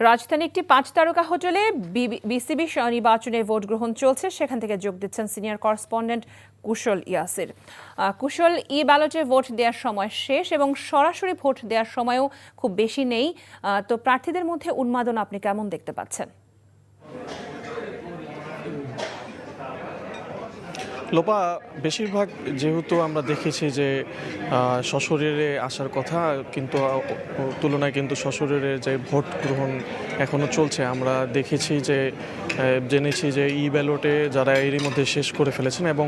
রাজধানী একটি পাঁচ তারকা হোটেলে বিসিবি নির্বাচনের ভোট গ্রহণ চলছে। সেখান থেকে যোগ দিচ্ছেন সিনিয়র করসপন্ডেন্ট কুশল ইয়াসির। কুশল ই ব্যালটে ভোট দেওয়ার সময় শেষ এবং সরাসরি ভোট দেওয়ার সময়ও খুব বেশি নেই। তো প্রার্থীদের মধ্যে উন্মাদন আপনি কেমন দেখতে পাচ্ছেন? লোপা, বেশিরভাগ যেহেতু আমরা দেখেছি যে সশরীরে আসার কথা, কিন্তু তুলনায় কিন্তু সশরীরে যে ভোট গ্রহণ এখনও চলছে, আমরা দেখেছি যে জেনেছি যে ই ব্যালটে যারা এরই মধ্যে শেষ করে ফেলেছেন এবং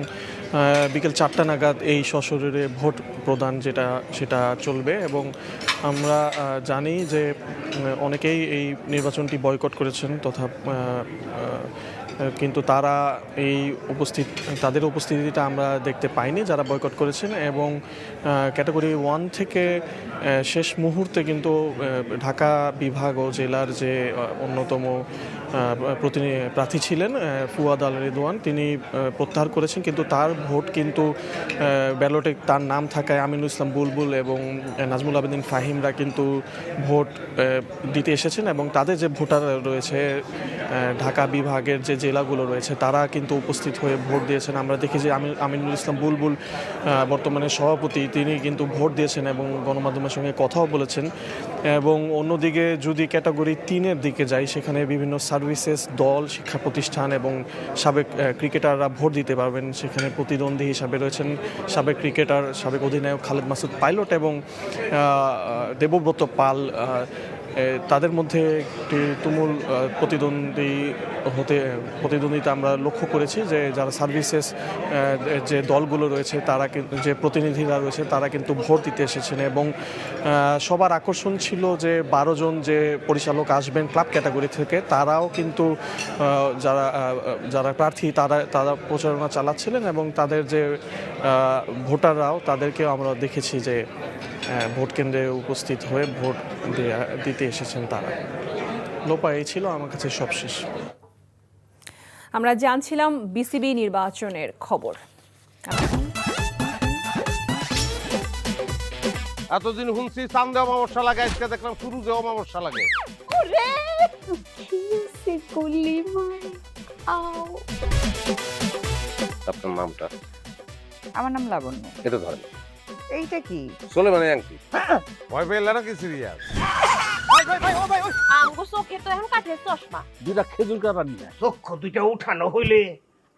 বিকেল চারটা নাগাদ এই সশরীরে ভোট প্রদান যেটা, সেটা চলবে এবং আমরা জানি যে অনেকেই এই নির্বাচনটি বয়কট করেছেন তথা কিন্তু তারা এই উপস্থিত, তাদের উপস্থিতিটা আমরা দেখতে পাইনি যারা বয়কট করেছেন এবং ক্যাটাগরি ওয়ান থেকে শেষ মুহূর্তে কিন্তু ঢাকা বিভাগ ও জেলার যে অন্যতম প্রতিনি, প্রার্থী ছিলেন ফুয়াদ আল রেদওয়ান, তিনি প্রত্যাহার করেছেন কিন্তু তার ভোট কিন্তু ব্যালটে তার নাম থাকায় আমিনুল ইসলাম বুলবুল এবং নাজমুল আবেদিন ফাহিমরা কিন্তু ভোট দিতে এসেছেন এবং তাদের যে ভোটার রয়েছে ঢাকা বিভাগের যে জেলাগুলো রয়েছে, তারা কিন্তু উপস্থিত হয়ে ভোট দিয়েছেন। আমরা দেখি যে আমি আমিনুল ইসলাম বুলবুল বর্তমানে সভাপতি, তিনি কিন্তু ভোট দিয়েছেন এবং গণমাধ্যমের সঙ্গে কথাও বলেছেন। এবং অন্যদিকে যদি ক্যাটাগরি তিনের দিকে যাই, সেখানে বিভিন্ন সার্ভিসেস দল, শিক্ষা প্রতিষ্ঠান এবং সাবেক ক্রিকেটাররা ভোট দিতে পারবেন। সেখানে প্রতিদ্বন্দ্বী হিসাবে রয়েছেন সাবেক ক্রিকেটার, সাবেক অধিনায়ক খালেদ মাসুদ পাইলট এবং দেবব্রত পাল তাদের মধ্যে একটি তুমুল প্রতিদ্বন্দ্বী হতে, প্রতিদ্বন্দ্বিতা আমরা লক্ষ্য করেছি যে যারা সার্ভিসেস যে দলগুলো রয়েছে, তারা যে প্রতিনিধিরা রয়েছে, তারা কিন্তু ভোট দিতে এসেছেন এবং সবার আকর্ষণ ছিল যে বারো জন যে পরিচালক আসবেন ক্লাব ক্যাটাগরি থেকে, তারাও কিন্তু যারা যারা প্রার্থী, তারা তারা প্রচারণা চালাচ্ছিলেন এবং তাদের যে ভোটাররাও তাদেরকেও আমরা দেখেছি যে ভোট কেন্দ্রে উপস্থিত হয়ে ভোট দেয়া- দিতে এসেছেন তারা। লোপা এই ছিল আমার কাছে সবশেষ। আমরা জানছিলাম বিসিবি নির্বাচনের খবর। এতদিন শুনছি চান্দে অমাবস্যা লাগে আজকে দেখলাম শুরু যে অমাবস্যা লাগে। আপনার নামটা? আমার নাম লাবণ্য। এটা ধরেন। এইটা কি? চলে মানে আংটি ভয় পেলে নাকি সিরিয়াস? আঙ্গু চোখে তো এখন কাঠের চশমা। দুইটা খেজুর কাটা নিয়ে চক্ষু দুইটা উঠানো হইলে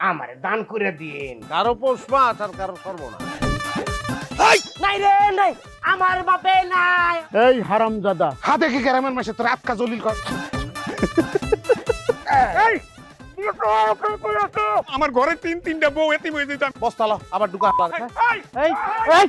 আমারে দান করে দিন কারও পৌষ মাছ আর কারও সর্বনা নাই রে নাই। আমার বাপে নাই। এই হারামজাদা। হাতে কি গ্রামের মাসে তোর আটকা জলিল কর। আমার ঘরে তিন তিনটা বউ এতিম হয়ে যেতাম বস্তালা আবার ঢুকা। এই এই!